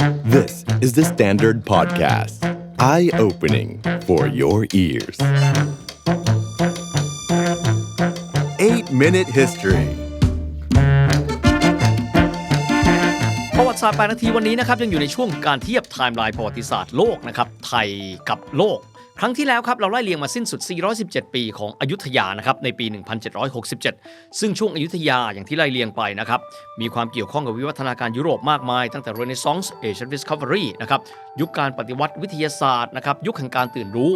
This is the Standard Podcast. Eye opening for your ears. 8 Minute History ประวัติศาสตร์8นาทีวันนี้นะครับยังอยู่ในช่วงการเทียบไทม์ไลน์ประวัติศาสตร์โลกนะครับไทยกับโลก ครั้งที่แล้วครับเราไล่เรียงมาสิ้นสุด 417 ปีของอยุธยานะครับในปี 1767 ซึ่งช่วงอยุธยาอย่างที่ไล่เรียงไปนะครับมีความเกี่ยวข้องกับวิวัฒนาการยุโรปมากมาย ตั้งแต่เรเนซองส์ Asian Discovery นะครับยุคการปฏิวัติวิทยาศาสตร์นะครับยุคแห่งการตื่นรู้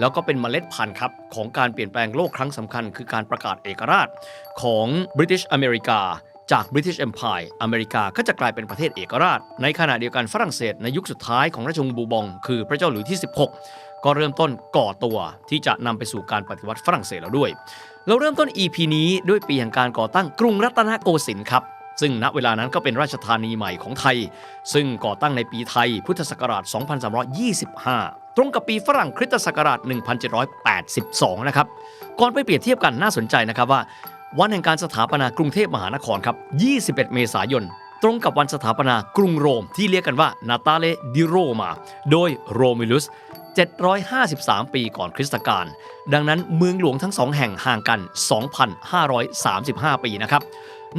แล้วก็เป็นเมล็ดพันธุ์ครับของการเปลี่ยนแปลงโลกครั้งสำคัญ คือการประกาศเอกราชของ British America จาก British Empire อเมริกาก็จะกลายเป็นประเทศเอกราช ในขณะเดียวกันฝรั่งเศสในยุคสุดท้ายของราชวงศ์บูบอง คือพระเจ้าหลุยที่ 16 ก็เริ่มต้นก่อตัวที่จะนำไปสู่การปฏิวัติฝรั่งเศสแล้วด้วย เราเริ่มต้น EP นี้ด้วยปีแห่งการก่อตั้งกรุงรัตนโกสินทร์ครับซึ่งณเวลานั้นก็เป็นราชธานีใหม่ของไทย ซึ่งก่อตั้งในปีไทยพุทธศักราช 2325 ตรงกับปีฝรั่งคริสตศักราช 1782 นะครับ ก่อนไปเปรียบเทียบกันน่าสนใจนะครับว่า วันแห่งการสถาปนากรุงเทพมหานครครับ 21 เมษายน ตรงกับวันสถาปนากรุงโรมที่เรียกกันว่านาตาเลดิโรมา โดยโรมิลุส 753 ปีก่อนคริสตกาล ดังนั้นเมืองหลวงทั้งสองแห่งห่างกัน 2,535 ปีนะครับ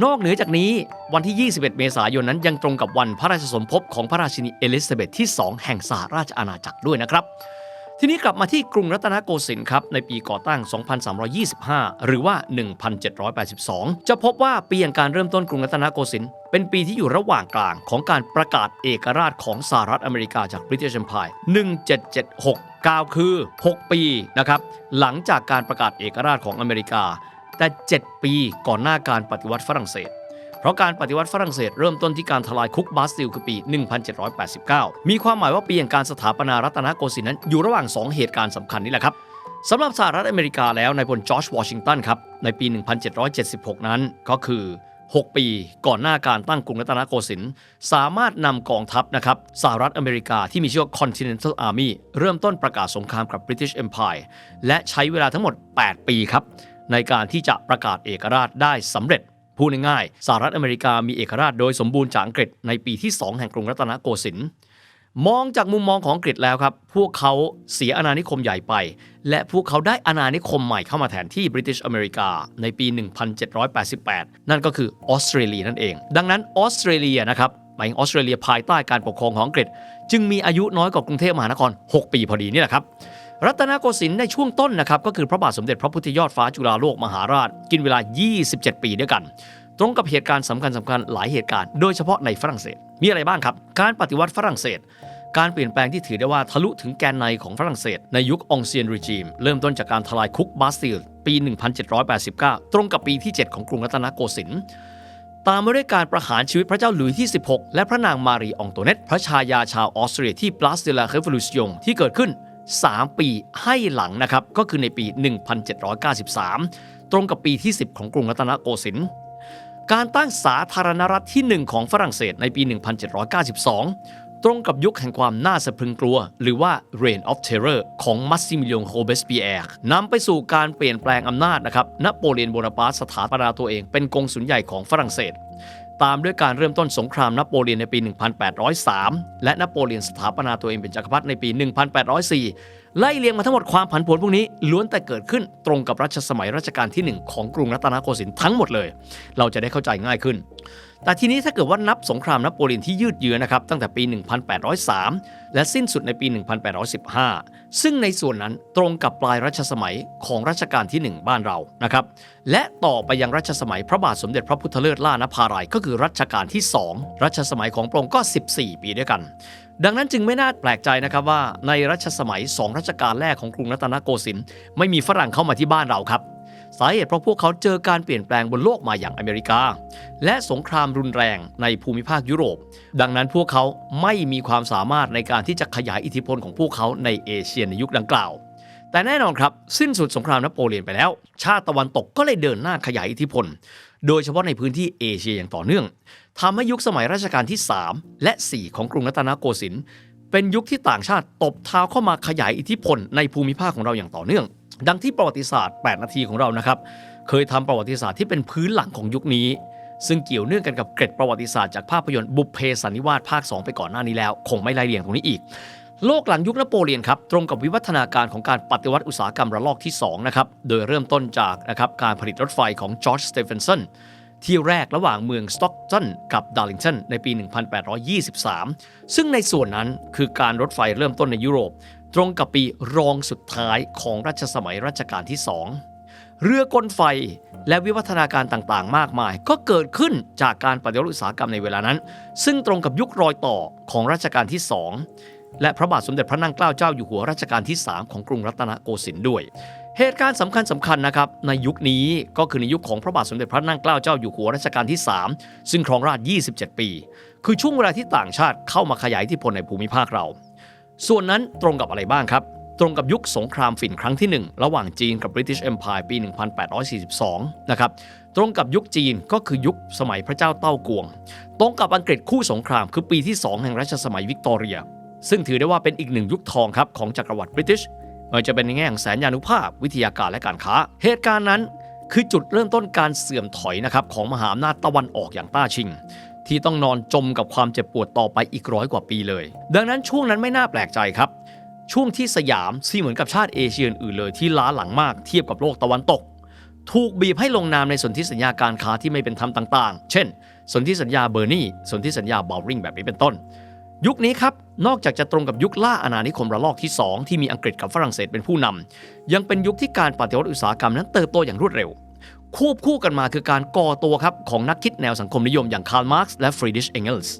นอกเหนือจากนี้วันที่ 21 เมษายนนั้นยังตรงกับวันพระราชสมภพของพระราชินีเอลิซาเบธที่ 2 แห่งสหราชอาณาจักรด้วยนะครับ ทีนี้กลับมาที่กรุงรัตนโกสินทร์ครับ ในปีก่อตั้ง 2325 หรือว่า 1782 จะพบว่าปีแห่งการเริ่มต้นกรุงรัตนโกสินทร์เป็นปีที่อยู่ระหว่างกลางของการประกาศเอกราชของสหรัฐอเมริกาจาก British Empire 1776 กาวคือ 6 ปีนะครับหลังจากการประกาศเอกราชของอเมริกา แต่ 7 ปีก่อนหน้าการปฏิวัติฝรั่งเศส เพราะการปฏิวัติฝรั่งเศสเริ่มต้นที่การทลายคุกบาสติลคือปี 1789 มีความหมายว่าปีแห่งการสถาปนารัตนโกสินทร์นั้นอยู่ระหว่าง 2 เหตุการณ์สำคัญนี่แหละครับสำหรับสหรัฐอเมริกาแล้วนายพลจอร์จวอชิงตันครับในปี 1776 นั้นก็คือ 6 ปีก่อนหน้าการตั้งกรุงรัตนโกสินทร์สามารถนำกองทัพนะครับสหรัฐอเมริกาที่มีชื่อว่า Continental Army เริ่มต้นประกาศสงครามกับ British Empire และใช้เวลาทั้งหมด 8 ปีครับในการที่จะประกาศเอกราชได้สำเร็จ พูดง่ายๆสหรัฐอเมริกามีเอกราชโดยสมบูรณ์จากอังกฤษในปีที่ 2 แห่งกรุงรัตนโกสินทร์มองจากมุมมองของอังกฤษแล้วครับ พวกเขาเสียอาณานิคมใหญ่ไป และพวกเขาได้อาณานิคมใหม่เข้ามาแทนที่บริ t ิชอเมริกาในปี 1788 นั่นก็คือออสเตรเลียนั่นเอง ดังนั้นออสเตรเลียนะครับหมายถึงออสเตรเลียภายใต้การปกครองของอังกฤษ จึงมีอายุน้อยกว่ากรุงเทพมหานคร 6 ปีพอดีนี่แหละครับ รัตนโกสินทร์ในช่วงต้นนะครับก็คือพระบาทสมเด็จพระพุทธยอดฟ้าจุฬาโลกมหาราช กินเวลา 27 ปีด้วยกัน ตรงกับเหตุการณ์สำคัญสคัญหลายเหตุการณ์โดยเฉพาะในฝรั่งเศส มีอะไรบ้างครับ การปฏิวัติฝรั่งเศส การเปลี่ยนแปลงที่ถือได้ว่าทะลุถึงแกนในของฝรั่งเศส ในยุคองเซียนรีจิมเริ่มต้นจากการทลายคุกบาสติลปี 1789 ตรงกับปีที่ 7 ของกรุงรัตนโกสินทร์ตามมาด้วยการประหารชีวิตพระเจ้าหลุยส์ที่ 16 และพระนางมารีอองโตเนตพระชายาชาวออสเตรียที่ปลาสเดลาเรฟลูซิองที่เกิดขึ้น 3 ปีให้หลังนะครับ ก็คือในปี 1793 ตรงกับปีที่ 10 ของกรุงรัตนโกสินทร์การตั้งสาธารณรัฐที่ 1 ของฝรั่งเศสในปี 1792 ตรงกับยุคแห่งความน่าสะพรึงกลัว หรือว่า Reign of Terror ของมัสซิมิเลียนโ o เบสปียร์นำไปสู่การเปลี่ยนแปลงอำนาจนะครับนโปเลียนโบนาปาร์ตสถาปนาตัวเองเป็นกงสุลใหญ่ของฝรั่งเศส ตามด้วยการเริ่มต้นสงครามนโปเลียนในปี 1803 และนโปเลียนสถาปนาตัวเองเป็นจักรพรรดิในปี 1804 ไล่เลียงมาทั้งหมดความผันผวนพวกนี้ล้วนแต่เกิดขึ้นตรงกับรัชสมัยรัชกาลที่ 1 ของกรุงรัตนโกสินทร์ทั้งหมดเลย เราจะได้เข้าใจง่ายขึ้น แต่ทีนี้ถ้าเกิดว่านับสงครามนโปเลียนที่ยืดเยื้อนะครับตั้งแต่ปี 1803 และสิ้นสุดในปี 1815 ซึ่งในส่วนนั้นตรงกับปลายรัชสมัยของรัชกาลที่ 1 บ้านเรานะครับและต่อไปยังรัชสมัยพระบาทสมเด็จพระพุทธเลิศล่านภารายก็คือรัชกาลที่ 2 รัชสมัยของพระองค์ก็ 14 ปีด้วยกัน ดังนั้นจึงไม่น่าแปลกใจนะครับว่าในรัชสมัย 2 รัชกาลแรกของกรุงรัตนโกสินทร์ไม่มีฝรั่งเข้ามาที่บ้านเราครับ สาเหตุเพราะพวกเขาเจอการเปลี่ยนแปลงบนโลกมาอย่างอเมริกา และสงครามรุนแรงในภูมิภาคยุโรป ดังนั้นพวกเขาไม่มีความสามารถในการที่จะขยายอิทธิพลของพวกเขาในเอเชียในยุคดังกล่าว แต่แน่นอนครับสิ้นสุดสงครามนโปเลียนไปแล้ว ชาติตะวันตกก็เลยเดินหน้าขยายอิทธิพล โดยเฉพาะในพื้นที่เอเชียอย่างต่อเนื่องทำให้ยุคสมัยรัชกาลที่ 3 และ 4 ของกรุงรัตนโกสินทร์เป็นยุคที่ต่างชาติตบเท้าเข้ามาขยายอิทธิพลในภูมิภาคของเราอย่างต่อเนื่อง ดังที่ประวัติศาสตร์ 8 นาทีของเรานะครับ เคยทำประวัติศาสตร์ที่เป็นพื้นหลังของยุคนี้ ซึ่งเกี่ยวเนื่องกันกับเกร็ดประวัติศาสตร์จากภาพยนตร์บุพเพสันนิวาสภาค 2 ไปก่อนหน้านี้แล้ว คงไม่ไล่เรียงตรงนี้อีก โลกหลังยุคนโปเลียนครับตรงกับวิวัฒนาการของการปฏิวัติอุตสาหกรรมระลอกที่2นะครับโดยเริ่มต้นจากนะครับการผลิตรถไฟของจอร์จสเตเฟนสันที่แรกระหว่างเมืองสต็อกตันกับดาร์ลิงตันในปี 1823 ซึ่งในส่วนนั้นคือการรถไฟเริ่มต้นในยุโรป ตรงกับปีรองสุดท้ายของรัชสมัยรัชกาลที่2เรือกลไฟและวิวัฒนาการต่างๆ มากมาย ก็เกิดขึ้นจากการปฏิวัติอุตสาหกรรมในเวลานั้น ซึ่งตรงกับยุครอยต่อของรัชกาลที่2และพระบาทสมเด็จพระนั่งเกล้าเจ้าอยู่หัวรัชกาลที่ 3 ของกรุงรัตนโกสินทร์ด้วย เหตุการณ์สำคัญสำคัญนะครับในยุคนี้ก็คือในยุคของพระบาทสมเด็จพระนั่งเกล้าเจ้าอยู่หัวรัชกาลที่ 3 ซึ่งครองราชย์27 ปี คือช่วงเวลาที่ต่างชาติเข้ามาขยายอิทธิพลในภูมิภาคเรา ส่วนนั้นตรงกับอะไรบ้างครับ ตรงกับยุคสงครามฝิ่นครั้งที่ 1 ระหว่างจีนกับ British Empire ปี 1842 นะครับ ตรงกับยุคจีนก็คือยุคสมัยพระเจ้าเต้ากวง ตรงกับอังกฤษคู่สงครามคือปีที่ 2 แห่งรัชสมัยวิกตอเรีย ซึ่งถือได้ว่าเป็นอีกหนึ่งยุคทองครับของจักรวรรดิบริติชไม่ว่าจะเป็นในแง่ของแสนยานุภาพ วิทยาการและการค้า เหตุการณ์นั้นคือจุดเริ่มต้นการเสื่อมถอยนะครับของมหาอำนาจตะวันออกอย่างต้าชิง ที่ต้องนอนจมกับความเจ็บปวดต่อไปอีกร้อยกว่าปีเลย ดังนั้นช่วงนั้นไม่น่าแปลกใจครับ ช่วงที่สยามที่เหมือนกับชาติเอเชียอื่นเลยที่ล้าหลังมากเทียบกับโลกตะวันตก ถูกบีบให้ลงนามในสนธิสัญญาการค้าที่ไม่เป็นธรรมต่างๆ เช่น สนธิสัญญาเบอร์นีสนธิสัญญาบาลริงแบบนี้เป็นต้น ยุคนี้ครับนอกจากจะตรงกับยุคล่าอาณานิคมระลอกที่ 2 ที่มีอังกฤษกับฝรั่งเศสเป็นผู้นำยังเป็นยุคที่การปฏิวัติอุตสาหกรรมนั้นเติบโตอย่างรวดเร็ว ควบคู่กันมาคือการก่อตัวครับของนักคิดแนวสังคมนิยมอย่างคาร์ลมาร์กซ์และฟรีดิชเองเกิลส์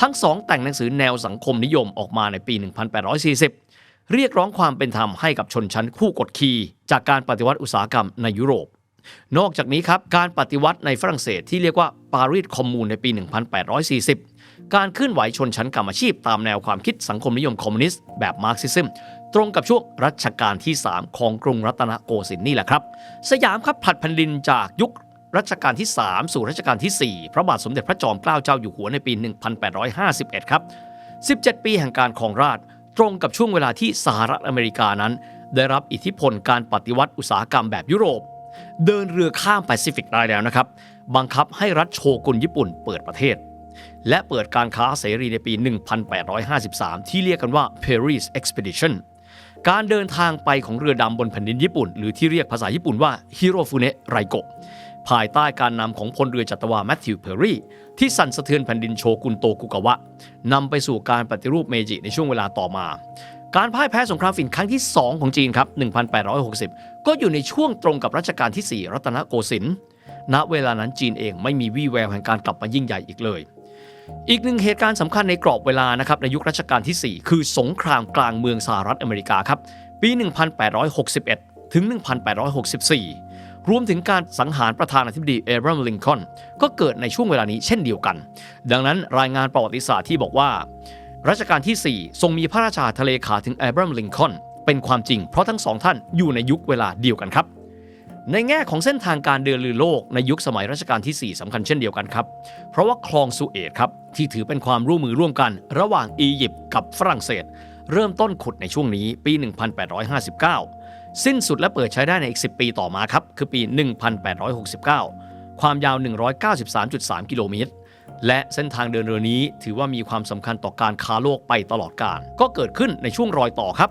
ทั้งสองแต่งหนังสือแนวสังคมนิยมออกมาในปี 1840 เรียกร้องความเป็นธรรมให้กับชนชั้นผู้กดขี่จากการปฏิวัติอุตสาหกรรมในยุโรป นอกจากนี้ครับการปฏิวัติในฝรั่งเศสที่เรียกว่าปารีสคอมมูนในปี 1840 การเคลื่อนไหวชนชั้นกรรมอาชีพตามแนวความคิดสังคมนิยมคอมมิวนิสต์แบบมาร์กซิซึม ตรงกับช่วงรัชกาลที่ 3 ของกรุงรัตนโกสินทร์นี่แหละครับ สยามครับผลัดแผ่นดินจากยุครัชกาลที่ 3 สู่รัชกาลที่ 4 พระบาทสมเด็จพระจอมเกล้าเจ้าอยู่หัวในปี 1851 ครับ 17 ปีแห่งการครองราชตรงกับช่วงเวลาที่สหรัฐอเมริกานั้น ได้รับอิทธิพลการปฏิวัติอุตสาหกรรมแบบยุโรป เดินเรือข้ามแปซิฟิกได้แล้วนะครับ บังคับให้รัฐโชกุนญี่ปุ่นเปิดประเทศ และเปิดการค้าเสรีในปี 1853 ที่เรียกกันว่า Paris Expedition การเดินทางไปของเรือดำบนแผ่นดินญี่ปุ่น หรือที่เรียกภาษาญี่ปุ่นว่าฮิโรฟุเนะไรโกะภายใต้การนำของพลเรือจัตวาแมทธิวเพอร์รี่ ที่สั่นสะเทือนแผ่นดินโชกุนโตกุกาวะนำไปสู่การปฏิรูปเมจิในช่วงเวลาต่อมา การพ่ายแพ้สงครามฝิ่นครั้งที่ 2 ของจีนครับ 1860 ก็อยู่ในช่วงตรงกับรัชกาลที่ 4 รัตนโกสินทร์ณเวลานั้นจีนเองไม่มีวี่แววแห่งการกลับมายิ่งใหญ่อีกเลย อีกหนึ่งเหตุการณ์สำคัญในกรอบเวลานะครับในยุครัชกาลที่ 4 คือสงครามกลางเมืองสหรัฐอเมริกาครับปี 1861 ถึง 1864 รวมถึงการสังหารประธานาธิบดีเอบรัมลิงคอล์นก็เกิดในช่วงเวลานี้เช่นเดียวกัน ดังนั้นรายงานประวัติศาสตร์ที่บอกว่า รัชกาลที่ 4 ทรงมีพระราชาทะเลขาถึงเอบรัมลิงคอล์นเป็นความจริงเพราะทั้งสองท่านอยู่ในยุคเวลาเดียวกันครับ ในแง่ของเส้นทางการเดินเรือโลกในยุคสมัยรัชกาลที่ 4สำคัญเช่นเดียวกันครับ เพราะว่าคลองสุเอตครับ ที่ถือเป็นความร่วมมือร่วมกัน ระหว่างอียิปต์กับฝรั่งเศส เริ่มต้นขุดในช่วงนี้ปี 1859 สิ้นสุดและเปิดใช้ได้ในอีก 10 ปีต่อมาครับ คือปี 1869 ความยาว 193.3 กิโลเมตรและเส้นทางเดินเรือนี้ ถือว่ามีความสำคัญต่อการค้าโลกไปตลอดกาลก็เกิดขึ้นในช่วงรอยต่อครับ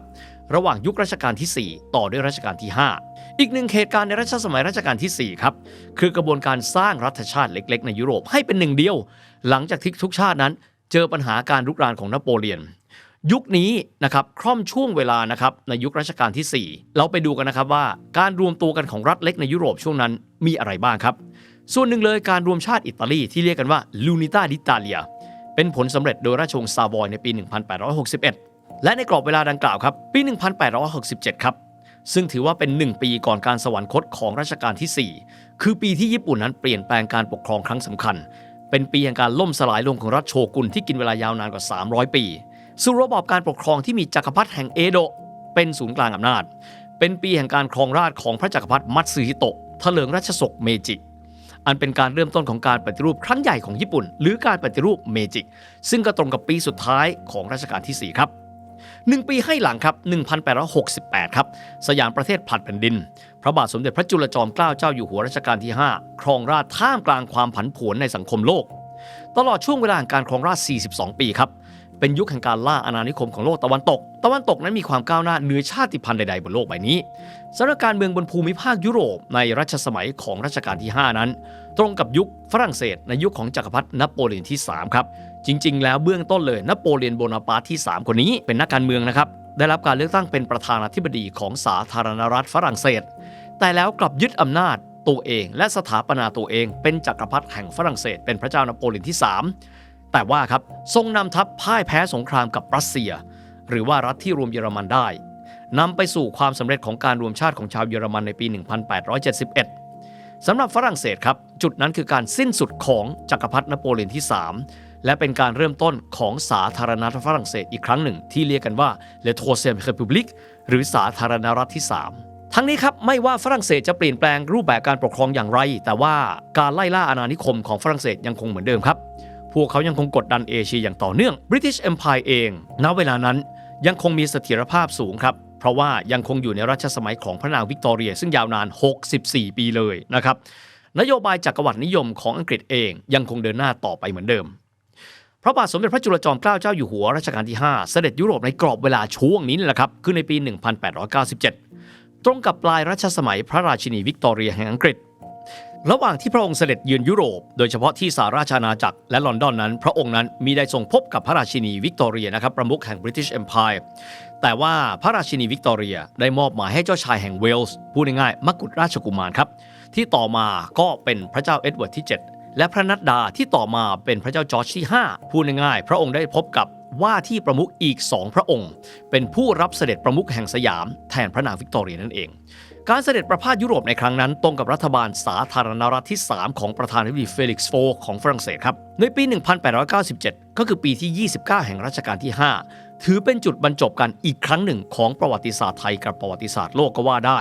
ระหว่างยุครัชกาลที่ 4 ต่อด้วยรัชกาลที่ 5 อีกหนึ่งเหตุการณ์ในรัชสมัยรัชกาลที่ 4 ครับ คือกระบวนการสร้างรัฐชาติเล็ก ๆ ในยุโรปให้เป็นหนึ่งเดียว หลังจากที่ทุกชาตินั้น เจอปัญหาการรุกรานของนโปเลียน ยุคนี้นะครับคร่อมช่วงเวลานะครับในยุครัชกาลที่ 4 เราไปดูกันนะครับว่าการรวมตัวกันของรัฐเล็กในยุโรปช่วงนั้นมีอะไรบ้างครับ ส่วนหนึ่งเลยการรวมชาติอิตาลีที่เรียกกันว่าลูนิต้าดิตาเลียเป็นผลสำเร็จโดยราชวงศ์ซาวอยในปี 1861 และในกรอบเวลาดังกล่าวครับ ปี 1867 ครับ ซึ่งถือว่าเป็น 1 ปีก่อนการสวรรคตของรัชกาลที่ 4 คือปีที่ญี่ปุ่นนั้นเปลี่ยนแปลงการปกครองครั้งสำคัญ เป็นปีแห่งการล่มสลายลงของรัฐโชกุนที่กินเวลายาวนานกว่า 300 ปี สู่ระบอบการปกครองที่มีจักรพรรดิแห่งเอโดะเป็นศูนย์กลางอำนาจ เป็นปีแห่งการครองราชของพระจักรพรรดิมัตสึฮิโตะเถลิงรัชสกเมจิอันเป็นการเริ่มต้นของการปฏิรูปครั้งใหญ่ของญี่ปุ่น หรือการปฏิรูปเมจิซึ่งก็ตรงกับปีสุดท้ายของรัชกาลที่ 4 ครับ หนึ่งปีให้หลังครับ 1868 ครับ สยามประเทศผลัดแผ่นดิน พระบาทสมเด็จพระจุลจอมเกล้าเจ้าอยู่หัวรัชกาลที่ 5 ครองราชท่ามกลางความผันผวนในสังคมโลก ตลอดช่วงเวลาแห่งการครองราช 42 ปีครับ เป็นยุคแห่งการล่าอาณานิคมของโลกตะวันตก ตะวันตกนั้นมีความก้าวหน้าเหนือชาติพันธุ์ใดๆบนโลกใบนี้สถานการณ์เมืองบนภูมิภาคยุโรปในรัชสมัยของรัชกาลที่ 5 นั้น ตรงกับยุคฝรั่งเศสในยุคของจักรพรรดินโปเลียนที่ 3 ครับ จริง ๆ แล้วเบื้องต้นเลยนโปเลียนโบนาปาร์ตที่ 3 คนนี้เป็นนักการเมืองนะครับ ได้รับการเลือกตั้งเป็นประธานาธิบดีของสาธารณรัฐฝรั่งเศส แต่แล้วกลับยึดอำนาจตัวเอง และสถาปนาตัวเอง เป็นจักรพรรดิแห่งฝรั่งเศส เป็นพระเจ้านโปเลียนที่ 3 แต่ว่าครับทรงนำทัพพ่ายแพ้สงครามกับรัสเซีย หรือว่ารัฐที่รวมเยอรมันได้นำไปสู่ความสำเร็จของการรวมชาติของชาวเยอรมันในปี 1871สำหรับฝรั่งเศสครับ จุดนั้นคือการสิ้นสุดของจักรพรรดินโปเลียนที่ 3 และเป็นการเริ่มต้นของสาธารณรัฐฝรั่งเศสอีกครั้งหนึ่ง ที่เรียกกันว่า Le Troisième République หรือสาธารณรัฐที่ 3ทั้งนี้ครับ ไม่ว่าฝรั่งเศสจะเปลี่ยนแปลงรูปแบบการปกครองอย่างไร แต่ว่าการไล่ล่าอาณานิคมของฝรั่งเศสยังคงเหมือนเดิมครับ พวกเขายังคงกดดันเอเชียอย่างต่อเนื่อง British Empire เองณเวลานั้นยังคงมีเสถียรภาพสูงครับ เพราะว่ายังคงอยู่ในรัชสมัยของพระนางวิกตอเรีย ซึ่งยาวนาน 64 ปีเลยนะครับนโยบายจักรวรรดินิยมของอังกฤษเองยังคงเดินหน้าต่อไปเหมือนเดิม พระบาทสมเด็จพระจุลจอมเกล้าเจ้าอยู่หัวรัชกาลที่ 5 เสด็จยุโรปในกรอบเวลาช่วงนี้นี่แหละครับ คือในปี 1897 ตรงกับปลายรัชสมัยพระราชินีวิกตอเรียแห่งอังกฤษ ระหว่างที่พระองค์เสด็จเยือนยุโรป โดยเฉพาะที่สหราชาณาจักรและลอนดอนนั้น พระองค์นั้นมีได้ทรงพบกับพระราชินีวิกตอเรียนะครับประมุขแห่ง British Empire แต่ว่าพระราชินีวิกตอเรียได้มอบหมายให้เจ้าชายแห่งเวลส์พูดง่ายๆมกุฎราชกุมารครับที่ต่อมาก็เป็นพระเจ้าเอ็ดเวิร์ดที่ 7 และพระนัดดาที่ต่อมาเป็นพระเจ้าจอร์จที่ 5 พูดง่ายๆ พระองค์ได้พบกับว่าที่ประมุขอีก2พระองค์ เป็นผู้รับเสด็จประมุขแห่งสยามแทนพระนางวิกตอเรียนั่นเอง การเสด็จประพาสยุโรปในครั้งนั้นตรงกับรัฐบาลสาธารณรัฐที่ 3 ของประธานาธิบดีเฟลิกซ์โฟของฝรั่งเศสครับ ในปี 1897 ก็คือปีที่ 29 แห่งรัชกาลที่ 5 ถือเป็นจุดบรรจบกันอีกครั้งหนึ่งของประวัติศาสตร์ไทยกับประวัติศาสตร์โลกก็ว่าได้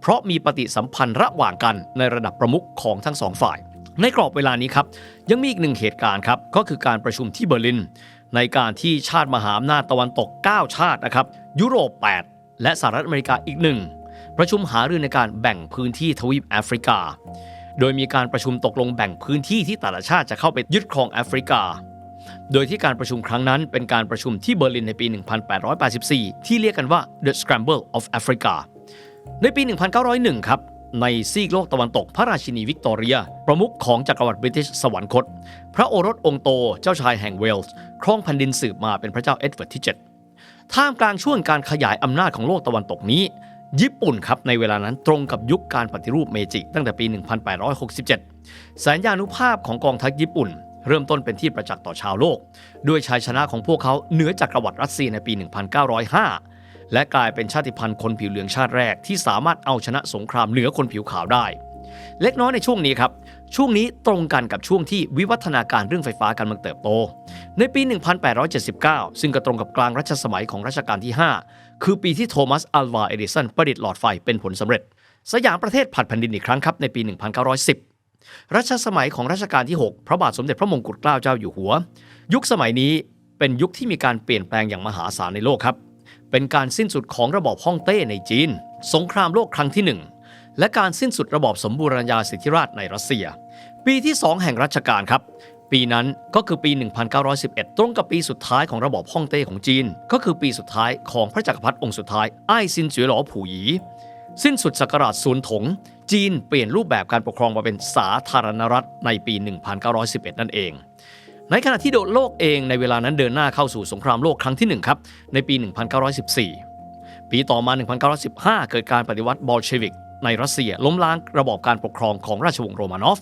เพราะมีปฏิสัมพันธ์ระหว่างกันในระดับประมุขของทั้งสองฝ่าย ในกรอบเวลานี้ครับยังมีอีกหนึ่งเหตุการณ์ครับก็คือการประชุมที่เบอร์ลิน ในการที่ชาติมหาอำนาจตะวันตก 9 ชาตินะครับยุโรป 8 และสหรัฐอเมริกาอีกหนึ่งประชุมหารือในการแบ่งพื้นที่ทวีปแอฟริกา โดยมีการประชุมตกลงแบ่งพื้นที่ที่แต่ละชาติจะเข้าไปยึดครองแอฟริกา โดยที่การประชุมครั้งนั้นเป็นการประชุมที่เบอร์ลินในปี 1884 ที่เรียกกันว่า The Scramble of Africa ในปี 1901 ครับ ในซีกโลกตะวันตกพระราชินีวิกตอเรีย ประมุขของจักรวรรดิบริติชสวรรคต พระโอรสองค์โตเจ้าชายแห่งเวลส์ครองแผ่นดินสืบมาเป็นพระเจ้าเอ็ดเวิร์ดที่ 7 ท่ามกลางช่วงการขยายอำนาจของโลกตะวันตกนี้ ญี่ปุ่นครับในเวลานั้นตรงกับยุคการปฏิรูปเมจิตั้งแต่ปี 1867แสนยานุภาพของกองทัพญี่ปุ่น เริ่มต้นเป็นที่ประจักษ์ต่อชาวโลก ด้วยชัยชนะของพวกเขาเหนือจักรวรรดิรัสเซียในปี 1905 และกลายเป็นชาติพันธุ์คนผิวเหลืองชาติแรกที่สามารถเอาชนะสงครามเหนือคนผิวขาวได้ เล็กน้อยในช่วงนี้ครับ ช่วงนี้ตรงกันกับช่วงที่วิวัฒนาการเรื่องไฟฟ้าการเมืองเติบโต ในปี 1879 ซึ่งก็ตรงกับกลางรัชสมัยของรัชกาลที่ 5 คือปีที่โทมัสอัลวาเอดิสันประดิษฐ์หลอดไฟเป็นผลสำเร็จ สยามประเทศผัดแผ่นดินอีกครั้งครับในปี 1910รัชสมัยของรัชกาลที่ 6 พระบาทสมเด็จพระมงกุฎเกล้าเจ้าอยู่หัว ยุคสมัยนี้เป็นยุคที่มีการเปลี่ยนแปลงอย่างมหาศาลในโลกครับ เป็นการสิ้นสุดของระบอบฮ่องเต้ในจีน สงครามโลกครั้งที่หนึ่งและการสิ้นสุดระบอบสมบูรณาญาสิทธิราชในรัสเซีย ปีที่ 2 แห่งรัชกาลครับ ปีนั้นก็คือปี 1911 ตรงกับปีสุดท้ายของระบอบฮ่องเต้ของจีน ก็คือปีสุดท้ายของพระจักรพรรดิองค์สุดท้ายไอ้ซินเจ๋อหลอผู่หยีสิ้นสุดศักราชศูนย์ถง จีนเปลี่ยนรูปแบบการปกครองมาเป็นสาธารณรัฐในปี 1911 นั่นเอง ในขณะที่โลกเองในเวลานั้นเดินหน้าเข้าสู่สงครามโลกครั้งที่ 1 ครับ ในปี 1914 ปีต่อมา 1915 เกิดการปฏิวัติบอลเชวิก ในรัสเซียล้มล้างระบอบการปกครองของราชวงศ์โรมานอฟ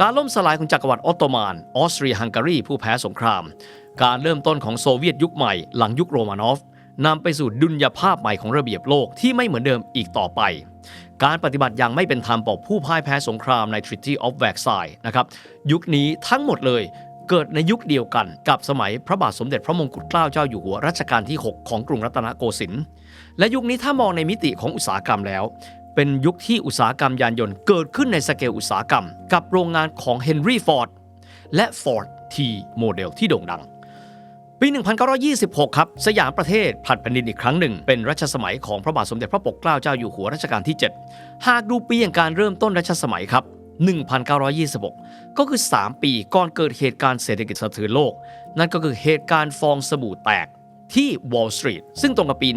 การล่มสลายของจักรวรรดิออตโตมันออสเตรียฮังการีผู้แพ้สงคราม การเริ่มต้นของโซเวียตยุคใหม่หลังยุคโรมานอฟนำไปสู่ดุลยภาพใหม่ของระเบียบโลกที่ไม่เหมือนเดิมอีกต่อไป การปฏิบัติอย่างไม่เป็นธรรมต่อผู้พ่ายแพ้สงครามใน Treaty of Versailles นะครับ ยุคนี้ทั้งหมดเลย เกิดในยุคเดียวกันกับสมัยพระบาทสมเด็จพระมงกุฎเกล้าเจ้าอยู่หัวรัชกาลที่ 6 ของกรุงรัตนโกสินทร์และยุคนี้ถ้ามองในมิติของอุตสาหกรรมแล้ว เป็นยุคที่อุตสาหกรรมยานยนต์เกิดขึ้นในสเกลอุตสาหกรรม กับโรงงานของเฮนรี่ฟอร์ดและ Ford T โมเดลที่โด่งดัง ปี 1926 ครับ สยามประเทศผัดแผ่นดินอีกครั้งหนึ่ง เป็นรัชสมัยของพระบาทสมเด็จพระปกเกล้าเจ้าอยู่หัวรัชกาลที่ 7 หากดูปีอย่างการเริ่มต้นรัชสมัยครับ 1926 ก็คือ 3 ปีก่อนเกิดเหตุการณ์เศรษฐกิจสะเทือนโลก นั่นก็คือเหตุการณ์ฟองสบู่แตกที่ Wall Street ซึ่งตรงกับปี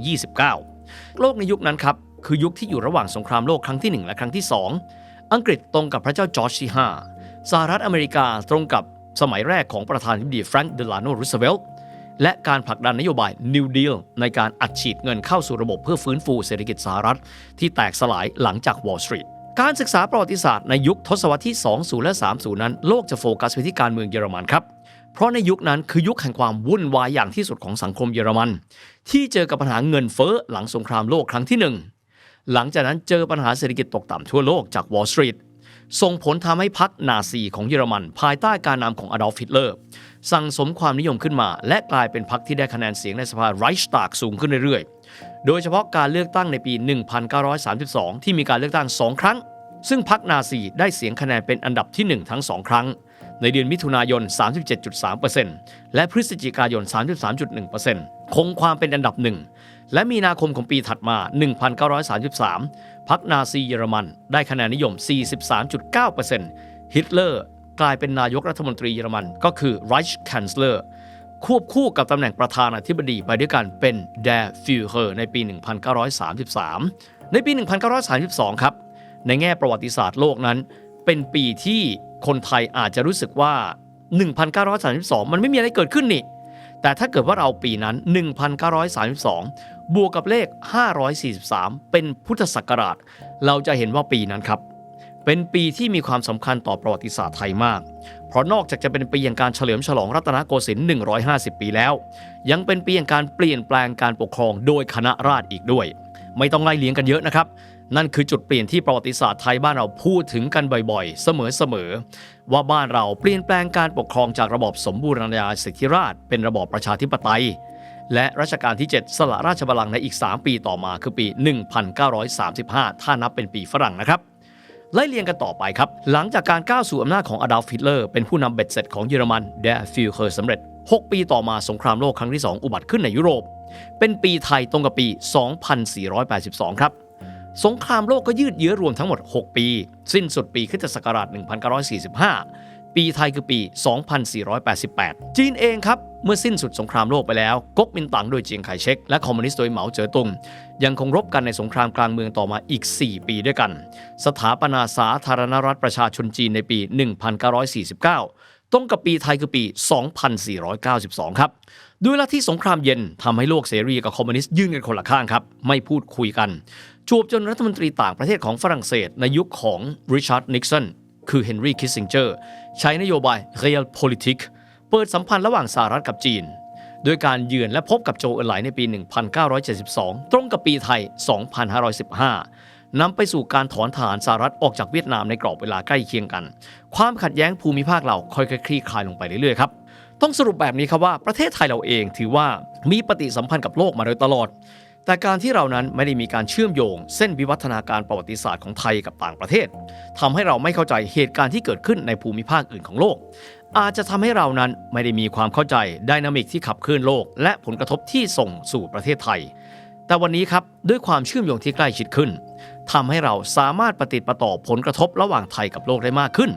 1929 โลกในยุคนั้นครับ คือยุคที่อยู่ระหว่างสงครามโลกครั้งที่ 1 และครั้งที่ 2 อังกฤษตรงกับพระเจ้าจอร์จที่ 5 สหรัฐอเมริกาตรงกับสมัยแรกของประธานาธิบดีแฟรงค์เดลาโนรูสเวลต์และการผลักดันนโยบาย New Deal ในการอัดฉีดเงินเข้าสู่ระบบเพื่อฟื้นฟูเศรษฐกิจสหรัฐ ที่แตกสลายหลังจาก Wall Street การศึกษาประวัติศาสตร์ในยุคทศวรรษที่ 20 และ 30 นั้น โลกจะโฟกัสไปที่การเมืองเยอรมันครับ เพราะในยุคนั้นคือยุคแห่งความวุ่นวายอย่างที่สุดของสังคมเยอรมัน ที่เจอกับปัญหาเงินเฟ้อหลังสงครามโลกครั้งที่หนึ่งหลังจากนั้นเจอปัญหาเศรษฐกิจตกต่ำทั่วโลกจาก Wall Street ส่งผลทำให้พรรคนาซีของเยอรมัน ภายใต้การนำของอดอล์ฟฮิตเลอร์สั่งสมความนิยมขึ้นมา และกลายเป็นพรรคที่ได้คะแนนเสียงในสภาไรช์ตากสูงขึ้นเรื่อยๆ โดยเฉพาะการเลือกตั้งในปี 1932 ที่มีการเลือกตั้ง 2 ครั้ง ซึ่งพรรคนาซีได้เสียงคะแนนเป็นอันดับที่ 1 ทั้ง 2 ครั้ง ในเดือนมิถุนายน 37.3%และพฤศจิกายน 33.1%คงความเป็นอันดับหนึ่งและมีนาคมของปีถัดมา 1933 พรรคนาซีเยอรมันได้คะแนนนิยม 43.9%ฮิตเลอร์กลายเป็นนายกรัฐมนตรีเยอรมันก็คือ Reich Kanzler ควบคู่กับตำแหน่งประธานาธิบดีไปด้วยกันเป็น Der Führer ในปี 1933 ในปี 1932 ครับ ในแง่ประวัติศาสตร์โลกนั้น เป็นปีที่คนไทยอาจจะรู้สึกว่า 1932 มันไม่มีอะไรเกิดขึ้นนี่ แต่ถ้าเกิดว่าเราปีนั้น 1932 บวกกับเลข 543 เป็นพุทธศักราช เราจะเห็นว่าปีนั้นครับ เป็นปีที่มีความสำคัญต่อประวัติศาสตร์ไทยมาก เพราะนอกจากจะเป็นปีแห่งการเฉลิมฉลองรัตนโกสินทร์ 150 ปีแล้ว ยังเป็นปีแห่งการเปลี่ยนแปลงการปกครองโดยคณะราษฎรอีกด้วย ไม่ต้องไล่เลี้ยงกันเยอะนะครับ นั่นคือจุดเปลี่ยนที่ประวัติศาสตร์ไทยบ้านเราพูดถึงกันบ่อยๆ เสมอๆ ว่าบ้านเราเปลี่ยนแปลงการปกครองจากระบอบสมบูรณาญาสิทธิราชเป็นระบอบประชาธิปไตย และรัชกาลที่ 7 สละราชบัลลังก์ในอีก 3 ปีต่อมาคือปี 1935 ถ้านับเป็นปีฝรั่งนะครับ ไล่เรียงกันต่อไปครับ หลังจากการก้าวสู่อำนาจของอดัล์ฟฮิตเลอร์เป็นผู้นำเบ็ดเสร็จของเยอรมันเดฟิลเคอร์สำเร็จ 6 ปีต่อมาสงครามโลกครั้งที่ 2 อุบัติขึ้นในยุโรป เป็นปีไทยตรงกับปี 2482 ครับสงครามโลกก็ยืดเยื้อรวมทั้งหมด 6 ปี สิ้นสุดปีคริสตศักราช1945 ปีไทยคือปี 2488 จีนเองครับ เมื่อสิ้นสุดสงครามโลกไปแล้ว ก๊กมินตั๋งโดยเจียงไคเชกและคอมมิวนิสต์โดยเหมาเจ๋อตุง ยังคงรบกันในสงครามกลางเมืองต่อมาอีก 4 ปีด้วยกัน สถาปนาสาธารณรัฐประชาชนจีนในปี 1949 ตรงกับปีไทยคือปี 2492 ครับด้วยลัทธิสงครามเย็นทำให้โลกเสรีกับคอมมิวนิสต์ยื่นกันคนละข้างครับ ไม่พูดคุยกัน จวบจนรัฐมนตรีต่างประเทศของฝรั่งเศสในยุคของริชาร์ดนิกสัน คือเฮนรี่คิสซิงเจอร์ใช้นโยบาย Real Politik เปิดสัมพันธ์ระหว่างสหรัฐกับจีน โดยการเยือนและพบกับโจเออร์ไลในปี 1972 ตรงกับปีไทย 2515 นำไปสู่การถอนฐานสหรัฐออกจากเวียดนามในกรอบเวลาใกล้เคียงกัน ความขัดแย้งภูมิภาคเราค่อยๆคลี่คลายลงไปเรื่อยๆครับต้องสรุปแบบนี้ครับว่าประเทศไทยเราเองถือว่ามีปฏิสัมพันธ์กับโลกมาโดยตลอด แต่การที่เรานั้นไม่ได้มีการเชื่อมโยง เส้นวิวัฒนาการประวัติศาสตร์ของไทยกับต่างประเทศทำให้เราไม่เข้าใจเหตุการณ์ที่เกิดขึ้นในภูมิภาคอื่นของโลก อาจจะทำให้เรานั้นไม่ได้มีความเข้าใจไดนามิกที่ขับเคลื่อนโลก และผลกระทบที่ส่งสู่ประเทศไทย แต่วันนี้ครับด้วยความเชื่อมโยงที่ใกล้ชิดขึ้นทำให้เราสามารถปฏิดประต่อผลกระทบระหว่างไทยกับโลกได้มากขึ้น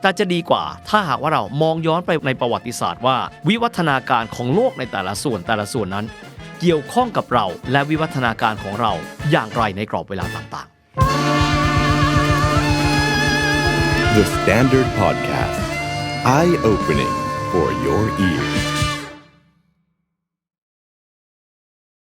แต่จะดีกว่าถ้าหากว่าเรามองย้อนไปในประวัติศาสตร์ว่า วิวัฒนาการของโลกในแต่ละส่วนแต่ละส่วนนั้น เกี่ยวข้องกับเราและวิวัฒนาการของเราอย่างไรในกรอบเวลาต่าง ๆ The Standard Podcast. Eye opening for your ears.